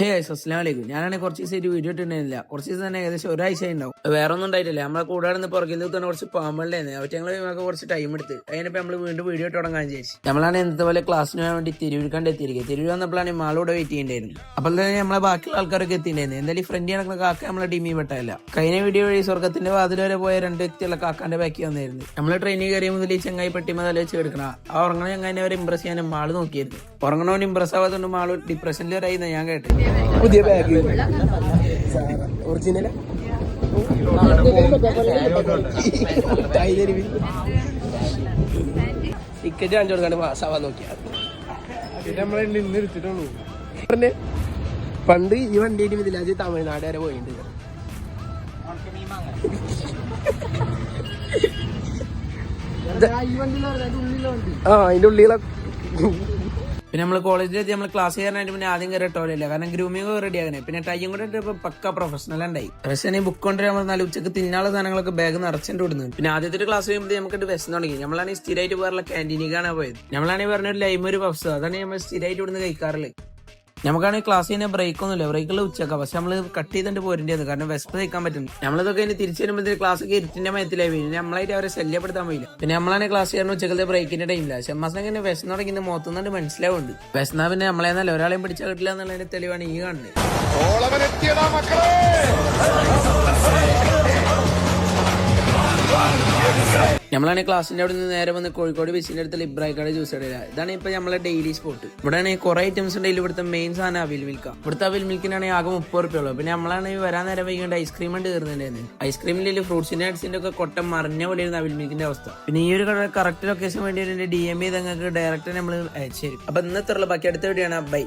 ഹേ സസ്ലാമലേക്കും ഞാനാണെങ്കിൽ കുറച്ച് ദിവസമായിട്ട് വീഡിയോ ഇട്ടിട്ടുണ്ടായിരുന്നില്ല. കുറച്ച് ദിവസം തന്നെ ഏകദേശം ഒരാഴ്ച ഉണ്ടാവും വേറെ ഒന്നും ഉണ്ടായിട്ടില്ല. നമ്മളെ കൂടെ നിന്ന് പുറകിൽ തന്നെ കുറച്ച് പാമ്പുണ്ടായിരുന്നു അവർ ഞങ്ങൾ ഞങ്ങൾക്ക് കുറച്ച് ടൈം എടുത്ത്. അതിനിപ്പോ നമ്മൾ വീണ്ടും വീഡിയോ തുടങ്ങാൻ വിചാരിച്ചു. നമ്മളാണ് ഇന്നത്തെ പോലെ ക്ലാസ്സിന് പോകാൻ വേണ്ടി തിരുവിഴുക്കാണ്ട് എത്തിയിരിക്കുക തിരുവി വന്നപ്പോഴാണ് മാളോടെ വെയിറ്റ് ചെയ്യേണ്ടായിരുന്നു അപ്പോൾ തന്നെ നമ്മളെ ബാക്കിയുള്ള ആൾക്കാരൊക്കെ എത്തിയിട്ടുണ്ടായിരുന്നു. എന്തായാലും ഫ്രണ്ട് നടക്കുന്ന കാക്ക നമ്മളെ ടീമിൽ പെട്ടല്ല കഴിഞ്ഞ വീഡിയോ വഴി സ്വർഗത്തിന്റെ വാതിൽ വരെ പോയ രണ്ട് വ്യക്തിയുള്ള കാക്കാന്റെ ബാക്കി വന്നായിരുന്നു. നമ്മൾ ട്രെയിനിൽ കയറിയ മുതൽ ഈ ചങ്ങായി പെട്ടിമ തല വെച്ച് എടുക്കണം. ആ ഉറങ്ങണ ചങ്ങായിനെ അവരെ ഇമ്പ്രസ് ചെയ്യാൻ മാൾ നോക്കിയിരുന്നു ഉറങ്ങണവൻ ഇമ്പ്രസ് ആവാത്തോണ്ട് ആൾ ഡിപ്രഷനിൽ വരായി ഞാൻ കേട്ടു. പുതിയ ബാഗ് ഒറിജിനൽ ടിക്കറ്റ് അഞ്ചു കൊടുക്കാണ്ട് പാസ്സാവാൻ നോക്കിയാ. പണ്ട് ഈ വണ്ടിയിട്ട് മിഥിലാജ് തമിഴ്നാട് വരെ പോയിട്ടുണ്ട് ആ അതിന്റെ ഉള്ളിലെ പിന്നെ നമ്മൾ കോളേജിലെത്തി നമ്മൾ ക്ലാസ് കയറാനായിട്ട് പിന്നെ ആദ്യം കയറി ടോയിലില്ല കാരണം ഗ്രൂമിങ് റെഡി ആകണേ പിന്നെ ടൈയും കൂടെ പക്ക പ്രൊഫഷണൽ ഉണ്ടായി പക്ഷേ ബുക്ക് കൊണ്ട് നമ്മൾ നല്ല ഉച്ചയ്ക്ക് തിന്നാനുള്ള സാധനങ്ങളൊക്കെ ബാഗ് നിറച്ചിട്ട് വിടുന്നു പിന്നെ ആദ്യത്തെ ക്ലാസ് കഴിയുമ്പോൾ നമുക്ക് വിശന്ന് തുടങ്ങി. നമ്മളാണെങ്കിൽ സ്ഥിരമായിട്ട് പോകാറുള്ള ക്യാന്റീനിക്കാണ് പോയത്. നമ്മളാണെങ്കിൽ പറഞ്ഞ ഒരു ലൈം ഒരു പഫ്സ് അതാണ് നമ്മൾ സ്ഥിരമായിട്ട് ഇവിടുന്ന് കഴിക്കാറുള്ളത്. നമുക്കാണെങ്കിൽ ക്ലാസ് കഴിഞ്ഞാൽ ബ്രേക്ക് ഒന്നുമില്ല. ബ്രേക്കുള്ള ഉച്ചക്ക പക്ഷെ നമ്മൾ കട്ട് ചെയ്തിട്ട് പോരേണ്ടത് കാരണം വിശപ്പ് കഴിക്കാൻ പറ്റും നമ്മളിതൊക്കെ ഇനി തിരിച്ചു വരുമ്പോൾ ക്ലാസ് ഒക്കെ ഇരുട്ടിന്റെ മയത്തിലായി പിന്നെ നമ്മളായിട്ട് അവരെ ശല്യപ്പെടുത്താൻ പോയില്ല. പിന്നെ നമ്മളാണ് ക്ലാസ് ചെയ്യാൻ ഉച്ചക്കത്തെ ബ്രേക്കിന്റെ ടൈമില്ല ഷമ്മാസിനെ ഇങ്ങനെ വിശന്ന് തുടങ്ങി മുഖത്തുനിന്ന് മനസ്സിലാവുന്നുണ്ട്. വിശന്നാ പിന്നെ നമ്മളെന്നല്ല ഒരാളെയും പിടിച്ചാൽ കിട്ടില്ല എന്നുള്ളതിന്റെ തെളിവാണ് ഈ കാണുന്നത്. നമ്മളാണ് ക്ലാസ്സിന്റെ അവിടെ നിന്ന് നേരെ വന്ന് കോഴിക്കോട് ബീച്ചിന്റെ അടുത്ത് ഇബ്രാഹിക്കാട് ജ്യൂസ് ഇടയില ഇതാണ് ഇപ്പൊ നമ്മളെ ഡെയിലി സ്പോട്ട് ഇവിടെ ആണെങ്കിൽ കുറെ ഐറ്റംസ് ഉണ്ട്. ഇവിടുത്തെ മെയിൻ സാധനം അവിൽ മിൽക്ക ഇവിടുത്തെ അവിൽ മിൽക്കിനാണെങ്കിൽ ആകെ മുപ്പത് റുപ്യ ഉള്ളൂ. പിന്നെ നമ്മളാണ് വരാൻ നേരം വൈകിട്ട് ഐസ്ക്രീം ഉണ്ട് കയറുന്നുണ്ടായിരുന്നു ഐസ്ക്രീമിൽ ഫ്രൂട്ട്സിന്റെ നട്സിന്റെ ഒക്കെ കൊട്ടം മറിഞ്ഞ പോലെയായിരുന്നു അവിൽ മിൽക്കിന്റെ അവസ്ഥ. പിന്നെ ഈ ഒരു കറക്റ്റ് ലൊക്കേഷൻ വേണ്ടി ഡി എം നിങ്ങൾക്ക് ഡയറക്റ്റ് നമ്മൾ അയച്ചു തരും. അപ്പൊ ഇന്നത്തെ ബാക്കി അടുത്ത വീഡിയോ ബൈ